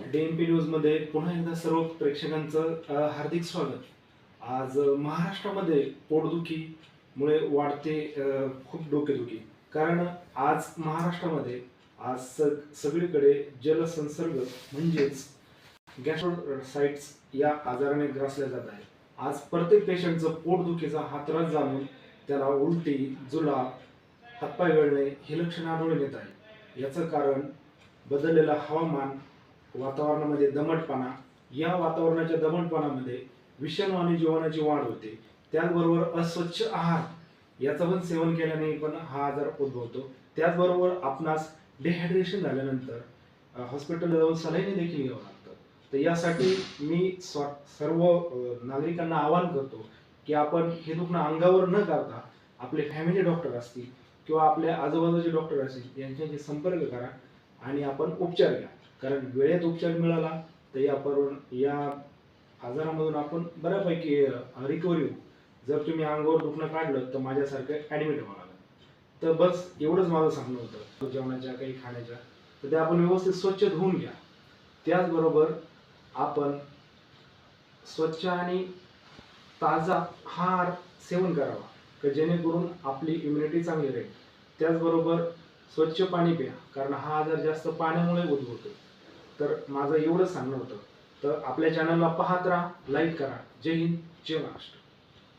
DMP न्यूजमध्ये पुन्हा एकदा सर्व प्रेक्षकांचं हार्दिक स्वागत. आज महाराष्ट्रामध्ये महाराष्ट्रामध्ये पोटदुखीमुळे वाढते खूप डोकेदुखी. कारण आज महाराष्ट्रामध्ये आज सग सगळीकडे जलसंसर्ग म्हणजेच गॅस्ट्रोसाइट्स या आजाराने ग्रासल्या जात आहे आज प्रत्येक पेशंटचं पोटदुखीचा हा त्रास जाणून त्याला उलटी जुलाब हातपाय गळणे हे लक्षण आढळून येत आहे याचं कारण बदललेलं हवामान वातावरणामध्ये दमटपणा या वातावरणाच्या दमटपणामध्ये विषाणू आणि जीवनाची वाढ होते. त्याचबरोबर अस्वच्छ आहार याचं पण सेवन केल्याने पण हा आजार उद्भवतो. त्याचबरोबर आपणास डिहायड्रेशन झाल्यानंतर हॉस्पिटल हॉस्पिटलला जाऊन सलाईने देखील घ्यावं लागतं. तर यासाठी मी स्व सर्व नागरिकांना आवाहन करतो की आपण हे दुखणं अंगावर न करता आपले फॅमिली डॉक्टर असतील किंवा आपल्या आजूबाजूचे डॉक्टर असतील यांच्याशी संपर्क करा. आणि आपण उपचार घ्या. कारण वेळेत उपचार मिळाला तर यावरून या आजारामधून आपण बऱ्यापैकी रिकव्हरी होऊ. जर तुम्ही अंगावर दुखणं काढलं तर माझ्यासारखं ॲडमिट व्हावं लागलं. तर बस एवढंच माझं सांगणं होतं. जेवणाच्या काही खाण्याच्या तर ते आपण व्यवस्थित स्वच्छ धुवून घ्या. त्याचबरोबर आपण स्वच्छ आणि ताजा आहार सेवन करावा. का जेणेकरून आपली इम्युनिटी चांगली राहील. त्याचबरोबर स्वच्छ पाणी प्या. कारण हा आजार जास्त पाण्यामुळे उद्भवतो तर माझं एवढंच सांगणं होतं. तर आपल्या चॅनलला पाहत राहा लाईक करा. जय हिंद जय महाराष्ट्र.